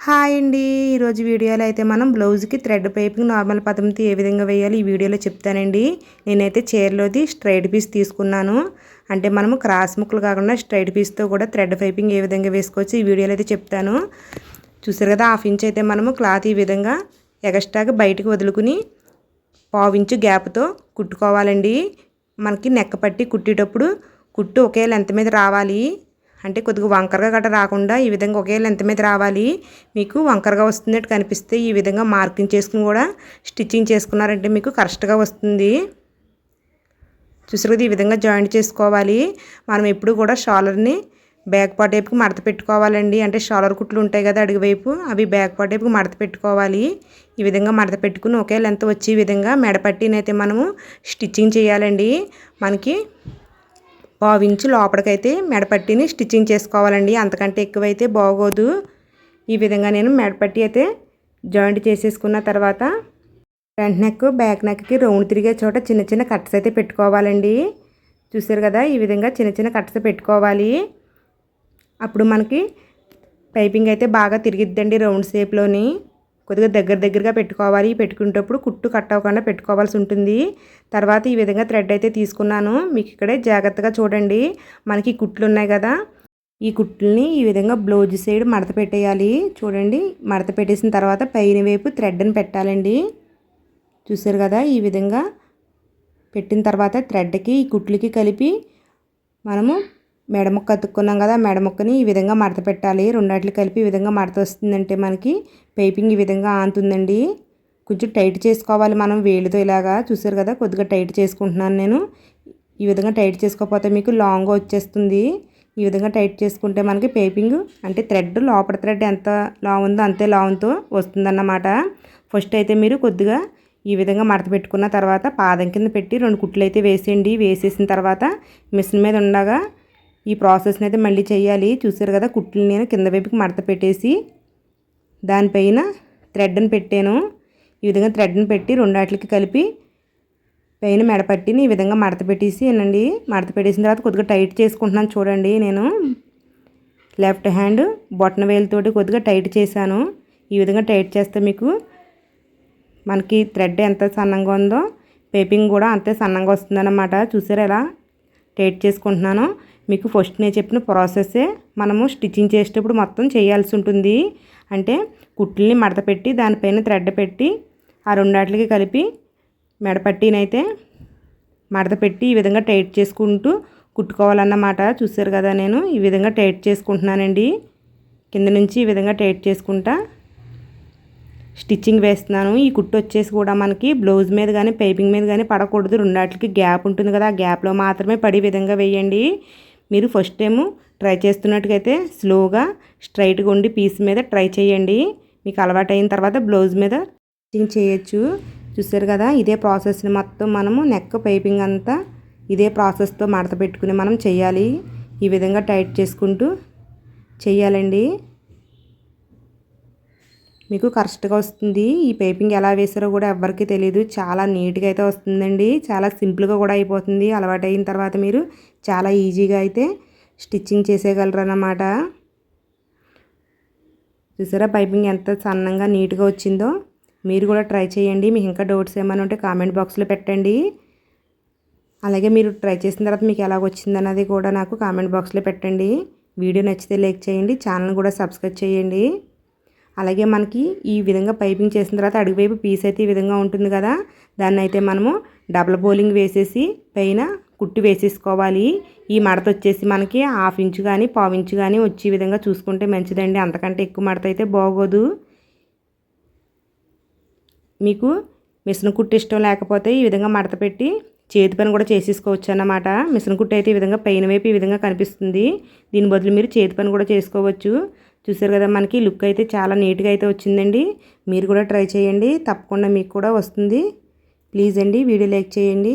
Hi అండి. ఈరోజు వీడియోలో అయితే మనం బ్లౌజ్కి థ్రెడ్ పైపింగ్ నార్మల్ పదంతో ఏ విధంగా వేయాలి ఈ వీడియోలో చెప్తానండి. నేనైతే చీరలోది స్ట్రైట్ పీస్ తీసుకున్నాను. అంటే మనము క్రాస్ ముక్కలు కాకుండా స్ట్రైట్ పీస్తో కూడా థ్రెడ్ పైపింగ్ ఏ విధంగా వేసుకోవచ్చు ఈ వీడియోలో అయితే చెప్తాను. చూసారు కదా హాఫ్ ఇంచ్ అయితే మనము క్లాత్ ఈ విధంగా ఎగస్ట్రాగా బయటకు వదులుకుని పావు ఇంచు గ్యాప్తో కుట్టుకోవాలండి. మనకి నెక్క పట్టి కుట్టేటప్పుడు కుట్టు ఒకే లెంత్ మీద రావాలి. అంటే కొద్దిగా వంకరగా గట్రా రాకుండా ఈ విధంగా ఒకే లెంత్ మీద రావాలి. మీకు వంకరగా వస్తున్నట్టు కనిపిస్తే ఈ విధంగా మార్కింగ్ చేసుకుని కూడా స్టిచ్చింగ్ చేసుకున్నారంటే మీకు కరెక్ట్గా వస్తుంది. చూసారు ఈ విధంగా జాయింట్ చేసుకోవాలి. మనం ఎప్పుడు కూడా షాలర్ని బ్యాక్ పార్ట్ వైపుకి మడత పెట్టుకోవాలండి. అంటే షాలర్ కుట్లు ఉంటాయి కదా అడుగు వైపు అవి బ్యాక్ పార్ట్ వైపుకి మడత పెట్టుకోవాలి. ఈ విధంగా మడత పెట్టుకుని ఒకే లెంత్ వచ్చే విధంగా మెడపట్టినైతే మనము స్టిచ్చింగ్ చేయాలండి. మనకి పావించి లోపలికైతే మెడపట్టిని స్టిచ్చింగ్ చేసుకోవాలండి. అంతకంటే ఎక్కువైతే బాగోదు. ఈ విధంగా నేను మెడపట్టి అయితే జాయింట్ చేసేసుకున్న తర్వాత ఫ్రంట్ నెక్ బ్యాక్ నెక్కి రౌండ్ తిరిగే చోట చిన్న చిన్న కట్స్ అయితే పెట్టుకోవాలండి. చూసారు కదా ఈ విధంగా చిన్న చిన్న కట్స్ పెట్టుకోవాలి. అప్పుడు మనకి పైపింగ్ అయితే బాగా తిరిగిద్దండి రౌండ్ షేప్లోని. కొద్దిగా దగ్గర దగ్గరగా పెట్టుకోవాలి. పెట్టుకునేటప్పుడు కుట్టు కట్ అవ్వకుండా పెట్టుకోవాల్సి ఉంటుంది. తర్వాత ఈ విధంగా థ్రెడ్ అయితే తీసుకున్నాను. మీకు ఇక్కడే జాగ్రత్తగా చూడండి. మనకి కుట్లు ఉన్నాయి కదా. ఈ కుట్లని ఈ విధంగా బ్లౌజ్ సైడ్ మడత పెట్టేయాలి. చూడండి. మడత పెట్టేసిన తర్వాత పైన వైపు థ్రెడ్ని పెట్టాలండి. చూసారు కదా? ఈ విధంగా పెట్టిన తర్వాత థ్రెడ్కి ఈ కుట్లకి కలిపి మనము మెడముక్క అతుక్కున్నాం కదా మెడముక్కని ఈ విధంగా మడత పెట్టాలి. రెండాట్లు కలిపి ఈ విధంగా మడత వస్తుందంటే మనకి పైపింగ్ ఈ విధంగా ఆంతుందండి. కొంచెం టైట్ చేసుకోవాలి మనం వేలుతో ఇలాగా. చూసారు కదా కొద్దిగా టైట్ చేసుకుంటున్నాను నేను. ఈ విధంగా టైట్ చేసుకోకపోతే మీకు లాంగ్ వచ్చేస్తుంది. ఈ విధంగా టైట్ చేసుకుంటే మనకి పేపింగ్ అంటే థ్రెడ్ లోపల థ్రెడ్ ఎంత లాంగ్ ఉందో అంతే లాంగ్తో వస్తుందన్నమాట. ఫస్ట్ అయితే మీరు కొద్దిగా ఈ విధంగా మడత పెట్టుకున్న తర్వాత పాదం కింద పెట్టి రెండు కుట్లు అయితే వేసేయండి. వేసేసిన తర్వాత మిషన్ మీద ఉండగా ఈ ప్రాసెస్ని అయితే మళ్ళీ చేయాలి. చూసారు కదా కుట్లు నేను కింద వైపుకి మడత పెట్టేసి దానిపైన థ్రెడ్ని పెట్టాను. ఈ విధంగా థ్రెడ్ని పెట్టి రెండాట్లకి కలిపి పైన మెడపట్టిని ఈ విధంగా మడత పెట్టేసి అండి మడత పెట్టేసిన తర్వాత కొద్దిగా టైట్ చేసుకుంటున్నాను చూడండి. నేను లెఫ్ట్ హ్యాండ్ బొట్టన వేలుతోటి కొద్దిగా టైట్ చేశాను. ఈ విధంగా టైట్ చేస్తే మీకు మనకి థ్రెడ్ ఎంత సన్నంగా ఉందో పేపింగ్ కూడా అంతే సన్నంగా వస్తుందన్నమాట. చూసారా ఎలా టైట్ చేసుకుంటున్నాను? మీకు ఫస్ట్ నేను చెప్పిన ప్రాసెస్సే మనము స్టిచ్చింగ్ చేసేటప్పుడు మొత్తం చేయాల్సి ఉంటుంది. అంటే కుట్లని మడత పెట్టి దానిపైన థ్రెడ్ పెట్టి ఆ రెండాట్లకి కలిపి మెడపట్టినైతే మడత పెట్టి ఈ విధంగా టైట్ చేసుకుంటూ కుట్టుకోవాలన్నమాట. చూసారు కదా నేను ఈ విధంగా టైట్ చేసుకుంటున్నానండి. కింద నుంచి ఈ విధంగా టైట్ చేసుకుంటా స్టిచ్చింగ్ వేస్తున్నాను. ఈ కుట్టు వచ్చేసి కూడా మనకి బ్లౌజ్ మీద కానీ పైపింగ్ మీద కానీ పడకూడదు. రెండాటికి గ్యాప్ ఉంటుంది కదా ఆ గ్యాప్లో మాత్రమే పడే విధంగా వేయండి. మీరు ఫస్ట్ టైము ట్రై చేస్తున్నట్టుగైతే స్లోగా స్ట్రైట్గా ఉండి పీస్ మీద ట్రై చేయండి. మీకు అలవాటు అయిన తర్వాత బ్లౌజ్ మీద స్టిచ్చింగ్ చేయొచ్చు. చూసారు కదా ఇదే ప్రాసెస్ని మొత్తం మనము నెక్ పైపింగ్ అంతా ఇదే ప్రాసెస్తో మడత పెట్టుకుని మనం చేయాలి. ఈ విధంగా టైట్ చేసుకుంటూ చేయాలండి. మీకు కరెక్ట్గా వస్తుంది. ఈ పైపింగ్ ఎలా వేసారో కూడా ఎవరికి తెలియదు చాలా నీట్గా అయితే వస్తుందండి. చాలా సింపుల్గా కూడా అయిపోతుంది. అలవాటు తర్వాత మీరు చాలా ఈజీగా అయితే స్టిచ్చింగ్ చేసేయగలరు అన్నమాట చూసారా? పైపింగ్ ఎంత సన్నంగా నీట్గా వచ్చిందో. మీరు కూడా ట్రై చేయండి. మీకు ఇంకా డౌట్స్ ఏమైనా ఉంటే కామెంట్ బాక్స్లో పెట్టండి. అలాగే మీరు ట్రై చేసిన తర్వాత మీకు ఎలా వచ్చిందన్నది కూడా నాకు కామెంట్ బాక్స్లో పెట్టండి. వీడియో నచ్చితే లైక్ చేయండి. ఛానల్ కూడా సబ్స్క్రైబ్ చేయండి. అలాగే మనకి ఈ విధంగా పైపింగ్ చేసిన తర్వాత అడుగువైపు పీస్ అయితే ఈ విధంగా ఉంటుంది కదా. దాన్ని అయితే మనము డబల్ బౌలింగ్ వేసేసి పైన కుట్టి వేసేసుకోవాలి. ఈ మడత వచ్చేసి మనకి హాఫ్ ఇంచు కానీ పావు ఇంచు కానీ వచ్చే విధంగా చూసుకుంటే మంచిదండి. అంతకంటే ఎక్కువ మడత అయితే బాగోదు. మీకు మిషన్ కుట్టు ఇష్టం లేకపోతే ఈ విధంగా మడత పెట్టి చేతి పని కూడా చేసేసుకోవచ్చు అన్నమాట. మిషన్ కుట్టు అయితే ఈ విధంగా పైన వైపు ఈ విధంగా కనిపిస్తుంది. దీని బదులు మీరు చేతి పని కూడా చేసుకోవచ్చు. చూసారు కదా మనకి లుక్ అయితే చాలా నీట్గా అయితే వచ్చిందండి. మీరు కూడా ట్రై చేయండి. తప్పకుండా మీకు కూడా వస్తుంది. ప్లీజ్ అండి వీడియో లైక్ చేయండి.